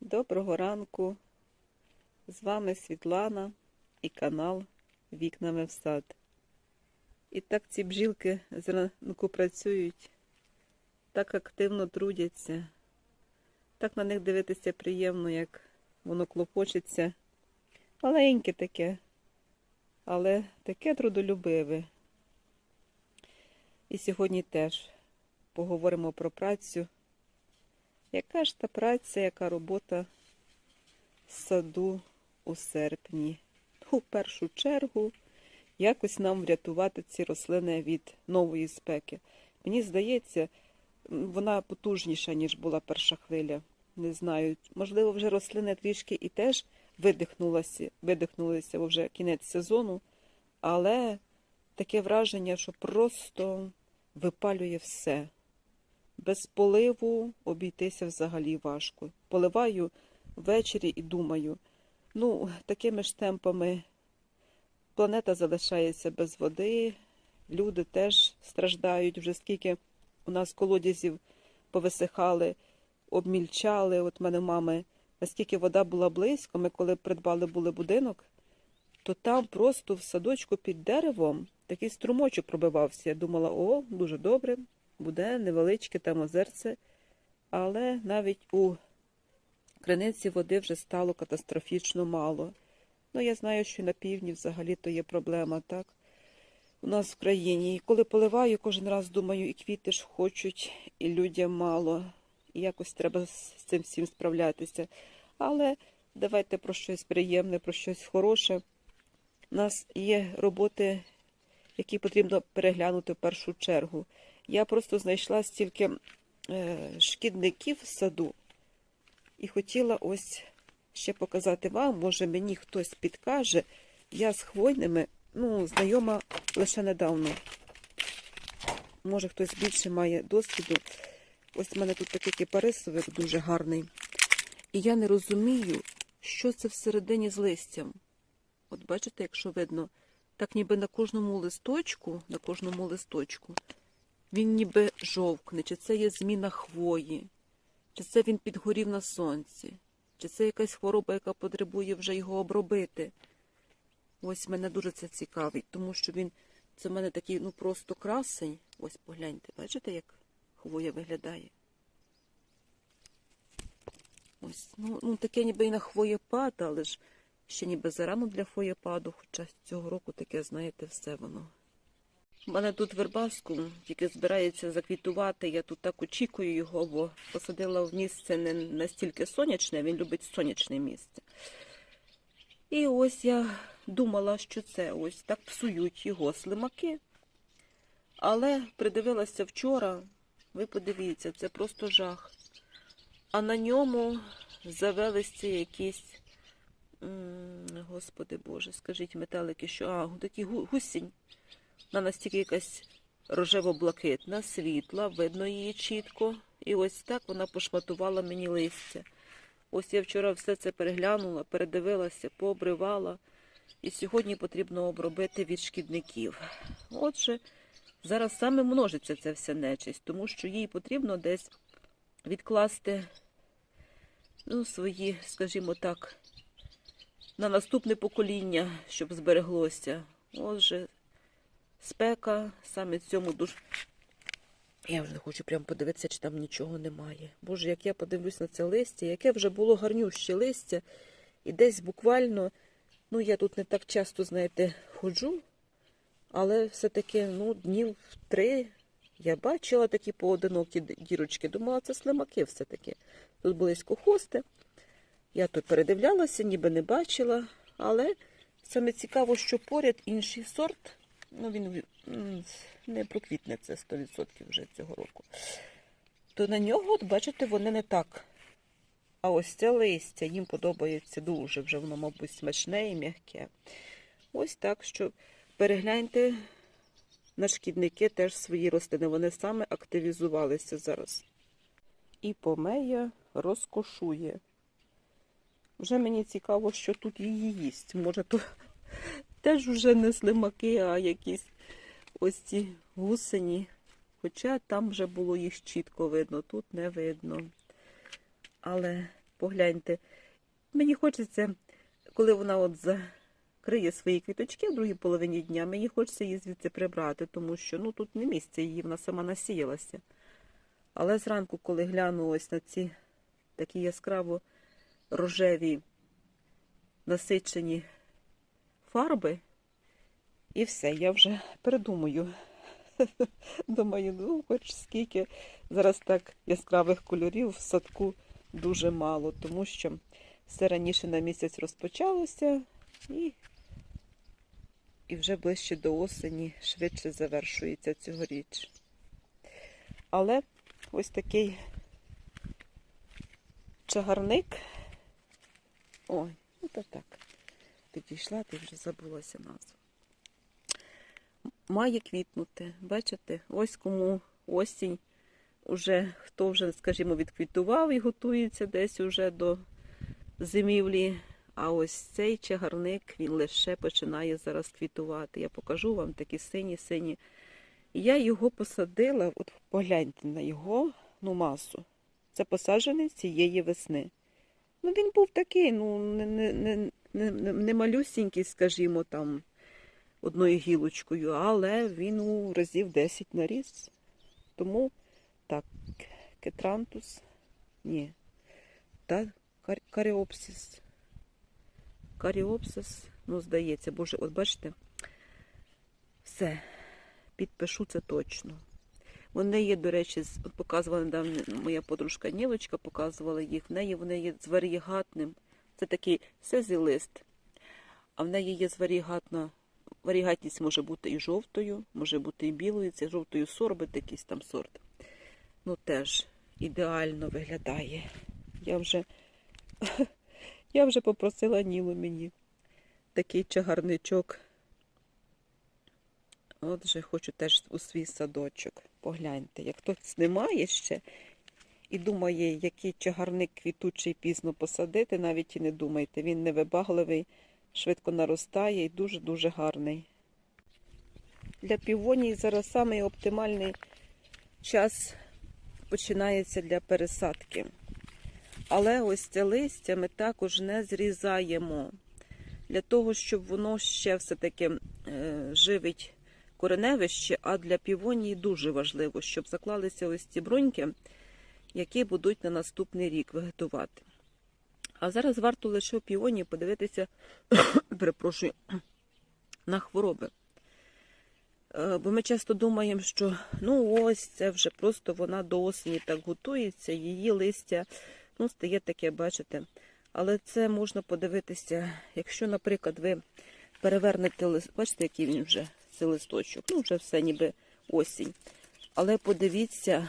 Доброго ранку. З вами Світлана і канал Вікнами в сад. І так ці бджілки зранку працюють, так активно трудяться, так на них дивитися приємно, як воно клопочеться. Маленьке таке, але таке трудолюбиве. І сьогодні теж поговоримо про працю. Яка ж та праця, яка робота в саду у серпні? В першу чергу, якось нам врятувати ці рослини від нової спеки. Мені здається, вона потужніша, ніж була перша хвиля. Не знаю. Можливо, вже рослини трішки і теж видихнулися, видихнулися, вже кінець сезону, але таке враження, що просто випалює все. Без поливу обійтися взагалі важко. Поливаю ввечері і думаю, ну, такими ж темпами планета залишається без води, люди теж страждають, вже скільки у нас колодязів повисихали, обмільчали. От мене мами, наскільки вода була близько, ми коли придбали були будинок, то там просто в садочку під деревом такий струмочок пробивався. Я думала, о, дуже добре, буде невеличке там озерце, але навіть у криниці води вже стало катастрофічно мало. Ну, я знаю, що на півдні взагалі то є проблема, так? У нас в країні. І коли поливаю, кожен раз думаю, і квіти ж хочуть, і людям мало. І якось треба з цим всім справлятися. Але давайте про щось приємне, про щось хороше. У нас є роботи, які потрібно переглянути в першу чергу. Я просто знайшла стільки е, шкідників в саду і хотіла ось ще показати вам, може мені хтось підкаже. Я з хвойними, ну, знайома лише недавно. Може, хтось більше має досвіду. Ось в мене тут такий кипарисовик дуже гарний. І я не розумію, що це всередині з листям. От бачите, якщо видно, так ніби на кожному листочку, на кожному листочку, він ніби жовкне, чи це є зміна хвої, чи це він підгорів на сонці, чи це якась хвороба, яка потребує вже його обробити. Ось мене дуже це цікавить, тому що він, це в мене такий, ну просто красень. Ось погляньте, бачите, як хвоя виглядає. Ось, ну, ну таке ніби і на хвоєпад, але ж ще ніби зарано для хвоєпаду, хоча цього року таке, знаєте, все воно. У мене тут вербаскум, тільки збирається заквітувати. Я тут так очікую його, бо посадила в місце не настільки сонячне, він любить сонячне місце. І ось я думала, що це ось так псують його слимаки. Але придивилася вчора, ви подивіться, це просто жах. А на ньому завелися якісь, господи Боже, скажіть метелики, що а, такі гусінь. Вона настільки якась рожево-блакитна, світла, видно її чітко. І ось так вона пошматувала мені листя. Ось я вчора все це переглянула, передивилася, пообривала. І сьогодні потрібно обробити від шкідників. Отже, зараз саме множиться ця вся нечисть, тому що їй потрібно десь відкласти ну, свої, скажімо так, на наступне покоління, щоб збереглося. Отже, спека саме цьому дуже. Я вже хочу прямо подивитися, чи там нічого немає. Боже, як я подивлюсь на це листя, яке вже було гарнюще листя, і десь буквально, ну я тут не так часто, знаєте, ходжу, але все-таки ну, днів три я бачила такі поодинокі дірочки. Думала, це слимаки все-таки. Тут близько хости. Я тут передивлялася, ніби не бачила, але саме цікаво, що поряд інший сорт, ну він не проквітне це 100% вже цього року. То на нього, от, бачите, вони не так. А ось це листя їм подобається дуже, вже воно, мабуть, смачне і м'яке. Ось так, що перегляньте на шкідники теж свої рослини. Вони саме активізувалися зараз. І помея розкошує. Вже мені цікаво, що тут її їсть. Може, то теж вже не слимаки, а якісь ось ці гусені. Хоча там вже було їх чітко видно, тут не видно. Але Погляньте. Мені хочеться, коли вона от закриє свої квіточки в другій половині дня, мені хочеться її звідси прибрати, тому що ну, тут не місце її, вона сама насіялася. Але зранку, коли гляну ось на ці такі яскраво рожеві насичені фарби, і все, я вже передумаю. Думаю, ну хоч скільки зараз так яскравих кольорів в садку дуже мало, тому що все раніше на місяць розпочалося і, і вже ближче до осені швидше завершується цьогоріч. Але ось такий чагарник. Ой, ну то так. Підійшла, ти вже забулася назву. Має квітнути. Бачите, ось кому осінь. Уже хто вже, скажімо, відквітував і готується десь уже до зимівлі. А ось цей чагарник він лише починає зараз квітувати. Я покажу вам такі сині-сині. Я його посадила, от погляньте на його ну, масу. Це посаджений цієї весни. Ну, він був такий, ну, не, не, не, не, не- малюсінький, скажімо, там, одною гілочкою, але він у разів 10 наріс. Тому так, кетрантус, ні. Та кар- каріопсис. Каріопсис, ну, здається, боже, от бачите, все, підпишу це точно. Вони є, до речі, показувала недавно моя подружка Нілочка, показувала їх. В неї вони є з варігатним. Це такий сезий лист. А в неї є варігатна. Варігатність може бути і жовтою, може бути і білою. Це жовтою сорбит, якийсь там сорт. Ну теж ідеально виглядає. Я вже, я вже попросила Нілу мені такий чагарничок. От вже хочу теж у свій садочок. Погляньте, як хтось немає ще і думає, який чагарник квітучий пізно посадити, навіть і не думайте. Він невибагливий, швидко наростає і дуже-дуже гарний. Для півоній зараз самий оптимальний час починається для пересадки. Але ось це листя ми також не зрізаємо. Для того, щоб воно ще все-таки е, живить кореневище, а для півонії дуже важливо, щоб заклалися ось ці бруньки, які будуть на наступний рік вегетувати. А зараз варто лише у півонії подивитися, перепрошую, на хвороби. Е, Бо ми часто думаємо, що ну ось це вже просто вона до осені так готується, її листя ну, стає таке, бачите. Але це можна подивитися, якщо, наприклад, ви перевернете лист, бачите, який він вже цей листочок. Ну, вже все ніби осінь. Але подивіться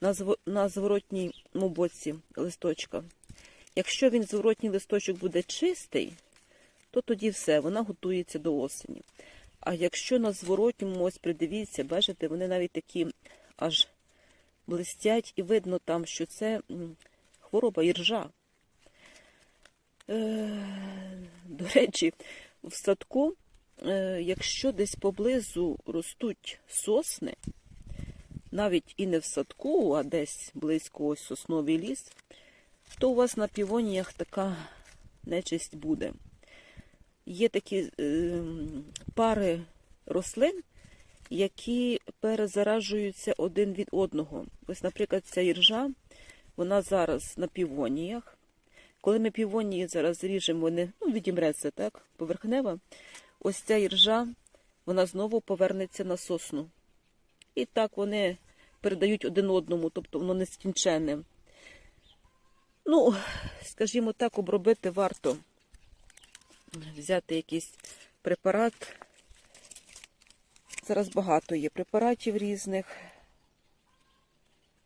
на, зво- на зворотньому боці листочка. Якщо він зворотній листочок буде чистий, то тоді все, вона готується до осені. А якщо на зворотньому, ось придивіться, бачите, вони навіть такі аж блистять, і видно там, що це хвороба іржа. Е, До речі, в садку, е, якщо десь поблизу ростуть сосни, навіть і не в садку, а десь близько ось сосновий ліс, то у вас на півоніях така нечисть буде. Є такі е, пари рослин, які перезаражуються один від одного. Ось, наприклад, ця іржа, вона зараз на півоніях. Коли ми півонії зараз ріжемо, вони ну, відімреться, так, поверхнева, ось ця іржа, вона знову повернеться на сосну. І так вони передають один одному, тобто воно нескінченне. Ну, скажімо так, обробити варто взяти якийсь препарат. Зараз багато є препаратів різних,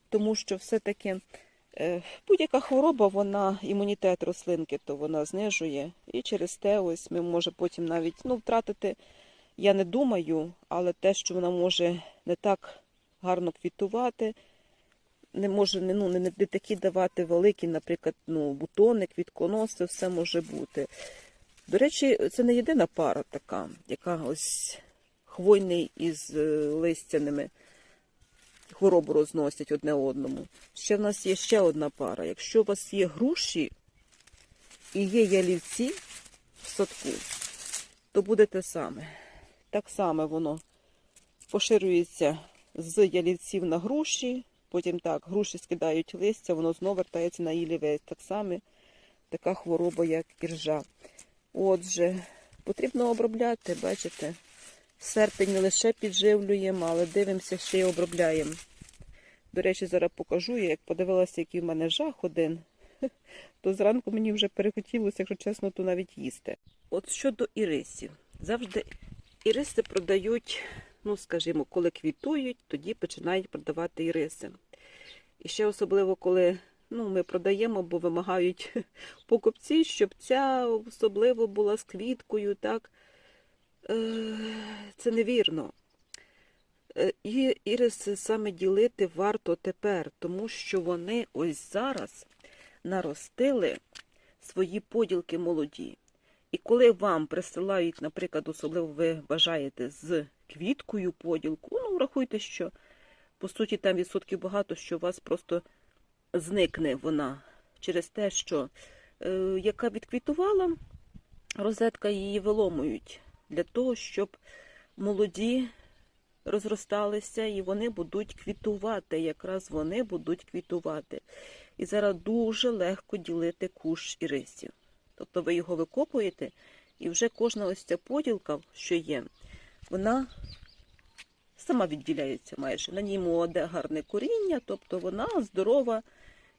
тому що все-таки е, будь-яка хвороба, вона імунітет рослинки, то вона знижує. І через те ось ми може потім навіть ну, втратити, я не думаю, але те, що вона може не так гарно квітувати, не може ну, не, не такі давати великі, наприклад, ну, бутони, квітконоси, все може бути. До речі, це не єдина пара така, яка ось хвойний із е, листяними хворобу розносять одне одному. Ще в нас є ще одна пара. Якщо у вас є груші і є ялівці в садку, то буде те саме. Так само воно поширюється з ялівців на груші, потім так, груші скидають листя, воно знову вертається на ялівець. Так само така хвороба, як іржа. Отже, потрібно обробляти, бачите. Серпень не лише підживлюємо, але дивимося, ще й обробляємо. До речі, зараз покажу, я як подивилася, який в мене жах один, то зранку мені вже перехотілося, якщо чесно, то навіть їсти. От щодо ірисів. Завжди іриси продають, ну скажімо, коли квітують, тоді починають продавати іриси. І ще особливо, коли ну, ми продаємо, бо вимагають покупці, щоб ця особливо була з квіткою, так. Е, Це невірно. Е, І іриси саме ділити варто тепер, тому що вони ось зараз наростили свої поділки молоді. І коли вам присилають, наприклад, особливо ви бажаєте з квіткою поділку, ну врахуйте, що по суті там відсотків багато, що у вас просто зникне вона через те, що е, яка відквітувала, розетка її виломують для того, щоб молоді розросталися і вони будуть квітувати. Якраз вони будуть квітувати. І зараз дуже легко ділити куш ірисів. Тобто ви його викопуєте, і вже кожна ось ця поділка, що є, вона сама відділяється майже. На ній молоде гарне коріння, тобто вона здорова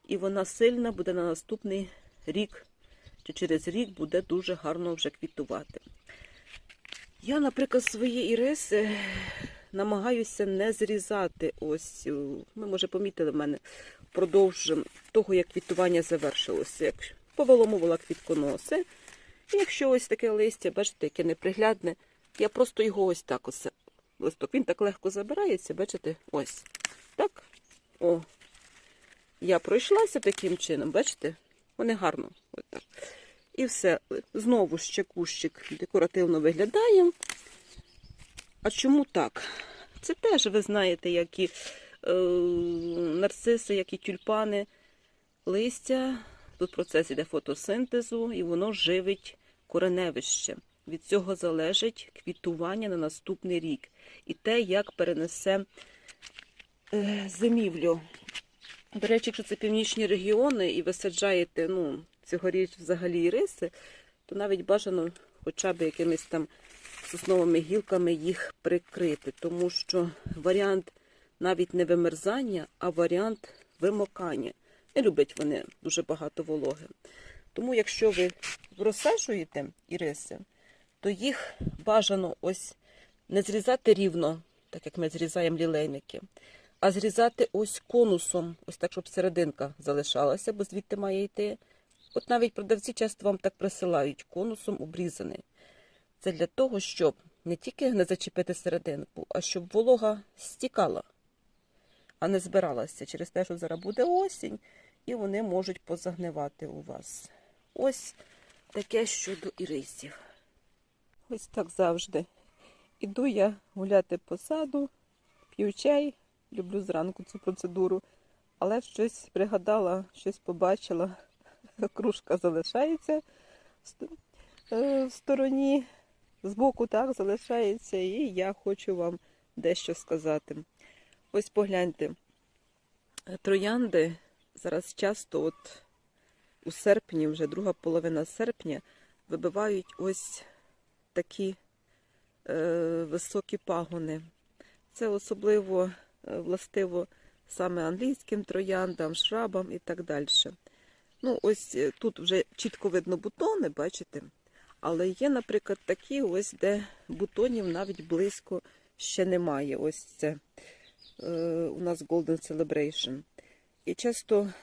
і вона сильна буде на наступний рік чи через рік буде дуже гарно вже квітувати. Я, наприклад, свої іриси намагаюся не зрізати. Ось, ви, може, помітили в мене впродовж того, як квітування завершилося. Як повиломувала квітконоси. І якщо ось таке листя, бачите, яке неприглядне, я просто його ось так ось листок. Він так легко забирається, бачите, ось. Так. О. Я пройшлася таким чином, бачите? Вони гарно. Ось так. І все. Знову ще кущик декоративно виглядає. А чому так? Це теж, ви знаєте, як і е, нарциси, як і тюльпани, листя. Тут процес іде фотосинтезу, і воно живить кореневище. Від цього залежить квітування на наступний рік. І те, як перенесе е, зимівлю. До речі, якщо це північні регіони і ви саджаєте ну, цьогоріч взагалі риси, то навіть бажано хоча б якимись там сосновими гілками їх прикрити, тому що варіант навіть не вимерзання, а варіант вимокання. Не люблять вони дуже багато вологи. Тому, якщо ви розсаджуєте іриси, то їх бажано ось не зрізати рівно, так як ми зрізаємо лілейники, а зрізати ось конусом, ось так, щоб серединка залишалася, бо звідти має йти. От навіть продавці часто вам так присилають конусом обрізаний. Це для того, щоб не тільки не зачепити серединку, а щоб волога стікала, а не збиралася через те, що зараз буде осінь, і вони можуть позагнивати у вас. Ось таке щодо ірисів. Ось так завжди. Іду я гуляти по саду, п'ю чай, люблю зранку цю процедуру, але щось пригадала, щось побачила. Кружка залишається в стороні, збоку так залишається, і я хочу вам дещо сказати. Ось погляньте, троянди зараз часто, от у серпні, вже друга половина серпня, вибивають ось такі е, високі пагони. Це особливо е, властиво саме англійським трояндам, шрабам і так далі. Ну, ось е, тут вже чітко видно бутони, бачите? Але є, наприклад, такі, ось, де бутонів навіть близько ще немає. Ось це е, у нас Golden Celebration. І часто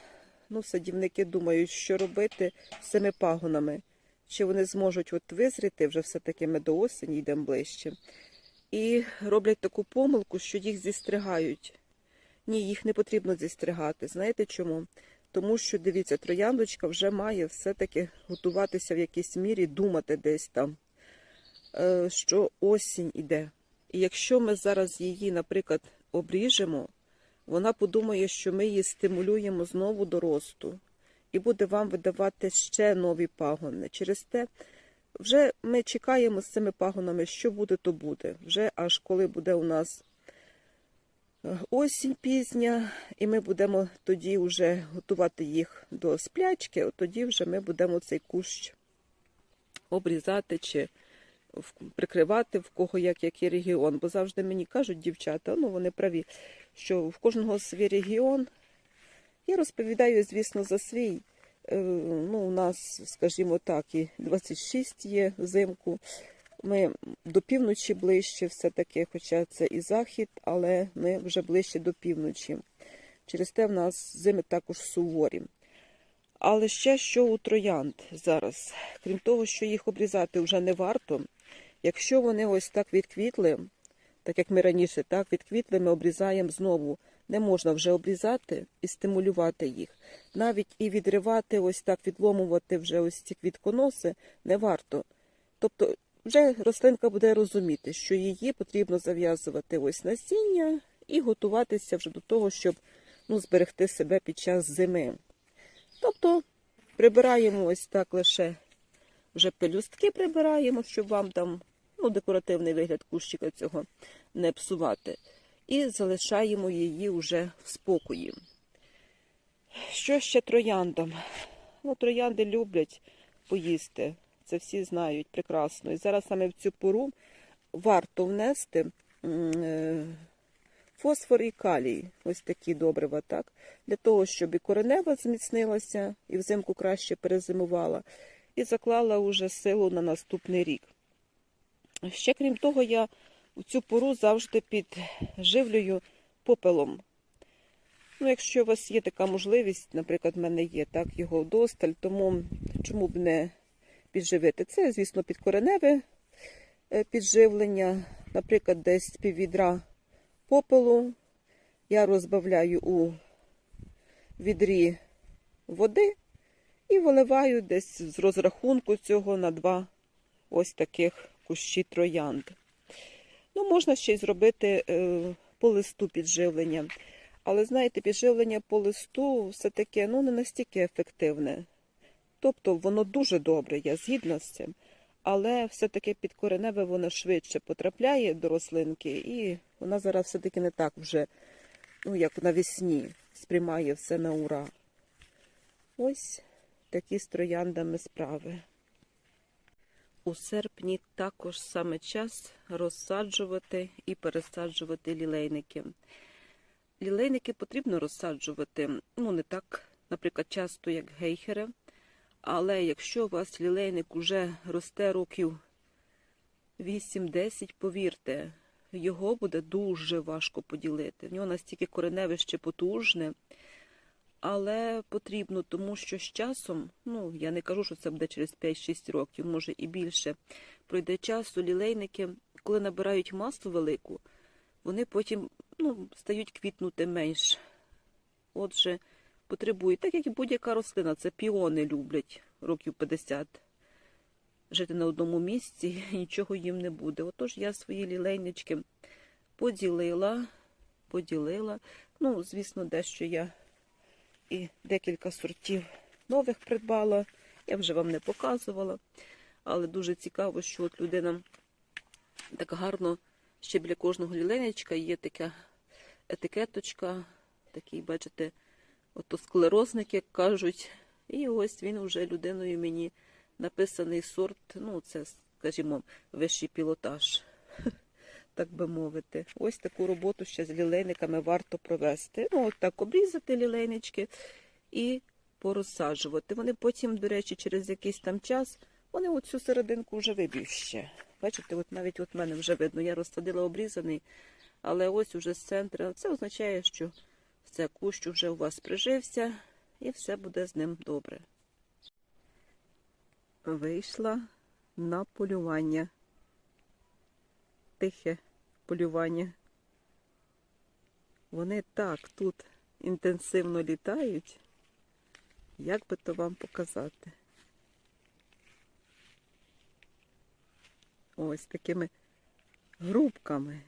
ну, садівники думають, що робити з цими пагонами. Чи вони зможуть от визріти, вже все-таки ми до осені йдемо ближче. І роблять таку помилку, що їх зістригають. Ні, їх не потрібно зістригати. Знаєте чому? Тому що, дивіться, трояндочка вже має все-таки готуватися в якійсь мірі, думати десь там, е, що осінь іде. І якщо ми зараз її, наприклад, обріжемо, вона подумає, що ми її стимулюємо знову до росту і буде вам видавати ще нові пагони. Через те вже ми чекаємо з цими пагонами, що буде, то буде. Вже аж коли буде у нас е, осінь пізня, і ми будемо тоді вже готувати їх до сплячки, тоді вже ми будемо цей кущ обрізати чи прикривати в кого як який регіон. Бо завжди мені кажуть дівчата, ну вони праві, що в кожного свій регіон. Я розповідаю, звісно, за свій. Е, Ну, у нас, скажімо так, і 26 є взимку. Ми до півночі ближче все-таки, хоча це і захід, але ми вже ближче до півночі. Через те в нас зими також суворі. Але ще що у троянд зараз, крім того, що їх обрізати вже не варто, якщо вони ось так відквітли, так як ми раніше так відквітли, ми обрізаємо знову. Не можна вже обрізати і стимулювати їх. Навіть і відривати, ось так відломувати вже ось ці квітконоси не варто. Тобто вже рослинка буде розуміти, що її потрібно зав'язувати ось насіння і готуватися вже до того, щоб ну, зберегти себе під час зими. Тобто прибираємо ось так лише вже пелюстки прибираємо, щоб вам там ну, декоративний вигляд кущика цього не псувати. І залишаємо її вже в спокої. Що ще трояндам? Ну, троянди люблять поїсти. Це всі знають прекрасно. І зараз саме в цю пору варто внести е, фосфор і калій, ось такі добрива, так? Для того, щоб і коренева зміцнилася, і взимку краще перезимувала, і заклала уже силу на наступний рік. Ще крім того, я у цю пору завжди підживлюю попелом. Ну, якщо у вас є така можливість, наприклад, в мене є так його вдосталь, тому чому б не підживити? Це, звісно, підкореневе е, підживлення, наприклад, десь піввідра попелу. Я розбавляю у відрі води і виливаю десь з розрахунку цього на два ось таких кущі троянд. Ну, можна ще й зробити е, по листу підживлення. Але знаєте, підживлення по листу все таке ну, не настільки ефективне. Тобто воно дуже добре, я згідна з цим. Але все-таки підкореневе воно швидше потрапляє до рослинки, і вона зараз все-таки не так вже, ну як навесні, сприймає все на ура. Ось такі з трояндами справи. У серпні також саме час розсаджувати і пересаджувати лілейники. Лілейники потрібно розсаджувати, ну не так, наприклад, часто, як гейхери. Але якщо у вас лілейник уже росте років 8-10, повірте, його буде дуже важко поділити. В нього настільки кореневище потужне, але потрібно, тому що з часом, ну я не кажу, що це буде через 5-6 років, може і більше, пройде часу лілейники, коли набирають масу велику, вони потім ну, стають квітнути менш. Отже, потребують, так як і будь-яка рослина, це піони люблять років 50. Жити на одному місці нічого їм не буде. Отож я свої лілейнички поділила, поділила. Ну, звісно, дещо я і декілька сортів нових придбала. Я вже вам не показувала. Але дуже цікаво, що от людина так гарно ще біля кожного лілейничка є така етикеточка, такий, бачите, ото склерозник, як кажуть. І ось він вже людиною мені написаний сорт, ну, це, скажімо, вищий пілотаж, так би мовити. Ось таку роботу ще з лілейниками варто провести. Ну, от так обрізати лілейнички і порозсаджувати. Вони потім, до речі, через якийсь там час, вони оцю серединку вже виб'ють. Бачите, от навіть от мене вже видно, я розсадила обрізаний, але ось уже з центру. Це означає, що все, кущ вже у вас прижився і все буде з ним добре. Вийшла на полювання. Тихе полювання. Вони так тут інтенсивно літають, як би то вам показати. Ось такими грубками,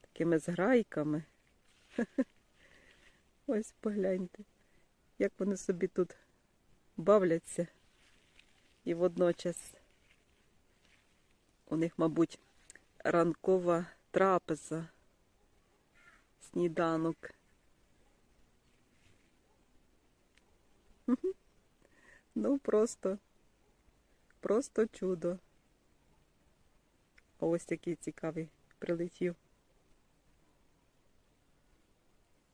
такими зграйками. Ось погляньте, як вони собі тут бавляться. І водночас у них, мабуть, ранкова трапеза, сніданок. Ну, просто, просто чудо. Ось який цікавий прилетів.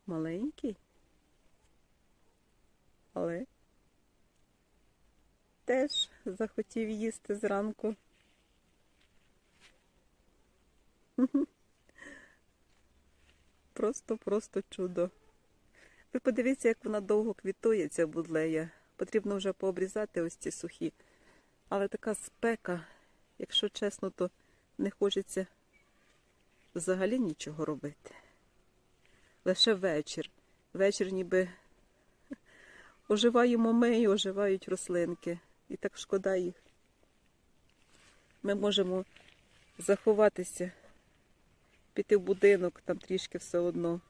Маленький, але теж захотів їсти зранку. Просто-просто чудо. Ви подивіться, як вона довго квітує, ця будлея. Потрібно вже пообрізати ось ці сухі. Але така спека, якщо чесно, то не хочеться взагалі нічого робити. Лише вечір. Вечір ніби оживаємо ми і оживають рослинки. І так шкода їх. Ми можемо заховатися, піти в будинок, там трішки все одно.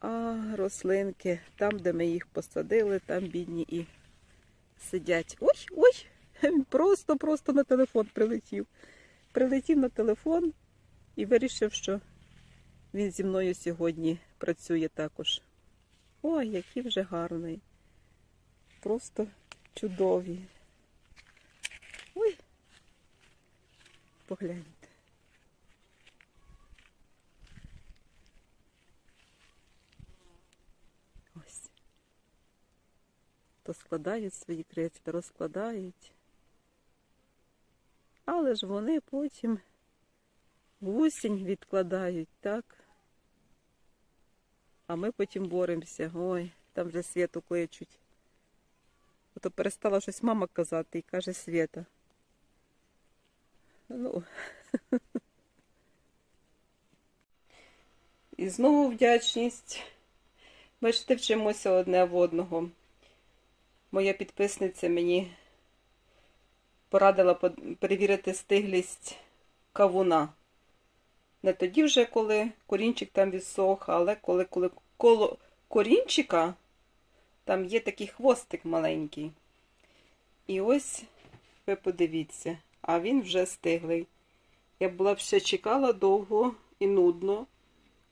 А рослинки, там, де ми їх посадили, там бідні і сидять. Ой, ой! Просто-просто на телефон прилетів. Прилетів на телефон і вирішив, що він зі мною сьогодні працює також. Ой, який вже гарний. Просто чудові. Ой, погляньте. Ось. То складають свої криці, розкладають. Але ж вони потім гусінь відкладають, так? А ми потім боремося. Ой, там вже світу кличуть. Ото перестала щось мама казати і каже Свята. Ну. І знову вдячність. Бачите, вчимося одне в одного. Моя підписниця мені порадила перевірити стиглість кавуна. Не тоді вже, коли корінчик там відсох, але коли, коли коло корінчика там є такий хвостик маленький. І ось ви подивіться, а він вже стиглий. Я була б ще чекала довго і нудно.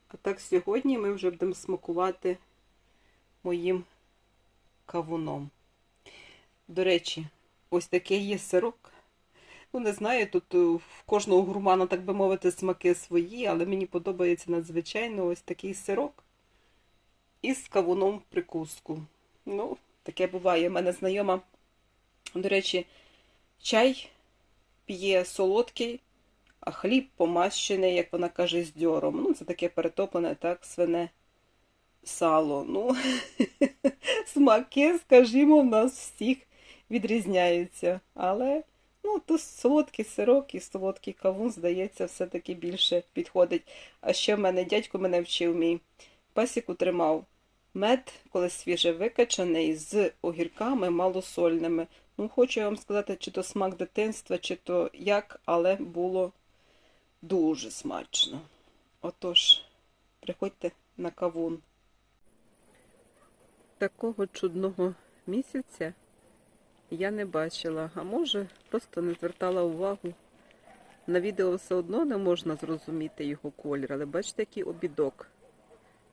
А так сьогодні ми вже будемо смакувати моїм кавуном. До речі, ось такий є сирок. Ну, не знаю, тут е, в кожного гурмана, так би мовити, смаки свої, але мені подобається надзвичайно ось такий сирок із кавуном в прикуску. Ну, таке буває. У мене знайома, до речі, чай п'є солодкий, а хліб помащений, як вона каже, з дьором. Ну, це таке перетоплене, так, свине сало. Ну, смаки, скажімо, в нас всіх відрізняються. Але, ну, то солодкий сирок і солодкий кавун, здається, все-таки більше підходить. А ще в мене дядько мене вчив мій. Пасіку тримав. Мед, коли свіже викачаний, з огірками малосольними. Ну, хочу я вам сказати, чи то смак дитинства, чи то як, але було дуже смачно. Отож, приходьте на кавун. Такого чудного місяця я не бачила, а може, просто не звертала увагу. На відео все одно не можна зрозуміти його колір, але бачите, який обідок.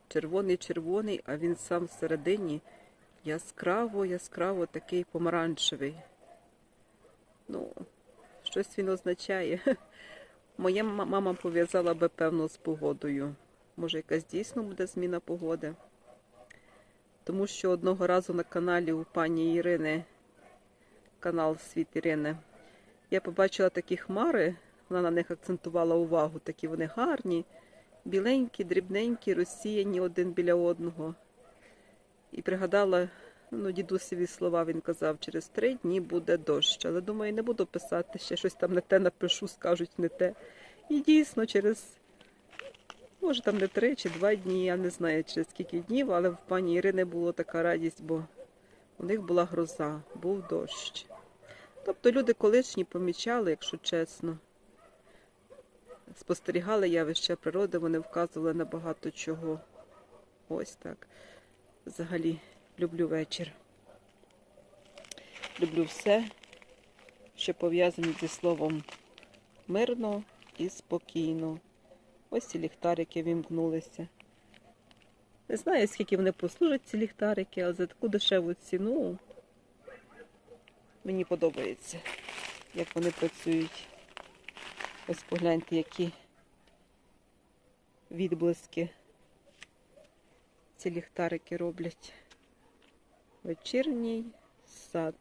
Червоний-червоний, а він сам всередині яскраво-яскраво такий помаранчевий. Ну, щось він означає. Моя мама пов'язала би, певно, з погодою. Може, якась дійсно буде зміна погоди. Тому що одного разу на каналі у пані Ірини, канал Світ Ірини, я побачила такі хмари, вона на них акцентувала увагу, такі вони гарні, біленькі, дрібненькі, розсіяні один біля одного. І пригадала, ну, дідусеві слова він казав, через три дні буде дощ. Але думаю, не буду писати, ще щось там не те напишу, скажуть не те. І дійсно, через, може там не три чи два дні, я не знаю через скільки днів, але в пані Ірини була така радість, бо у них була гроза, був дощ. Тобто люди колишні помічали, якщо чесно. Спостерігали явища природи, вони вказували на багато чого. Ось так. Взагалі люблю вечір. Люблю все, що пов'язане зі словом мирно і спокійно. Ось ці ліхтарики вімкнулися. Не знаю, скільки вони послужать, ці ліхтарики, але за таку дешеву ціну мені подобається, як вони працюють. Ось погляньте, які відблиски ці ліхтарики роблять. Вечірній сад.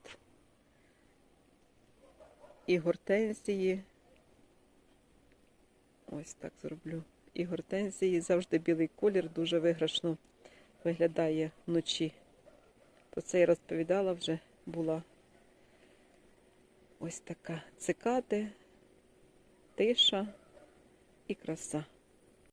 І гортензії. Ось так зроблю. І гортензії завжди білий колір дуже виграшно виглядає вночі. Про це я розповідала вже була ось така цикади, тиша і краса.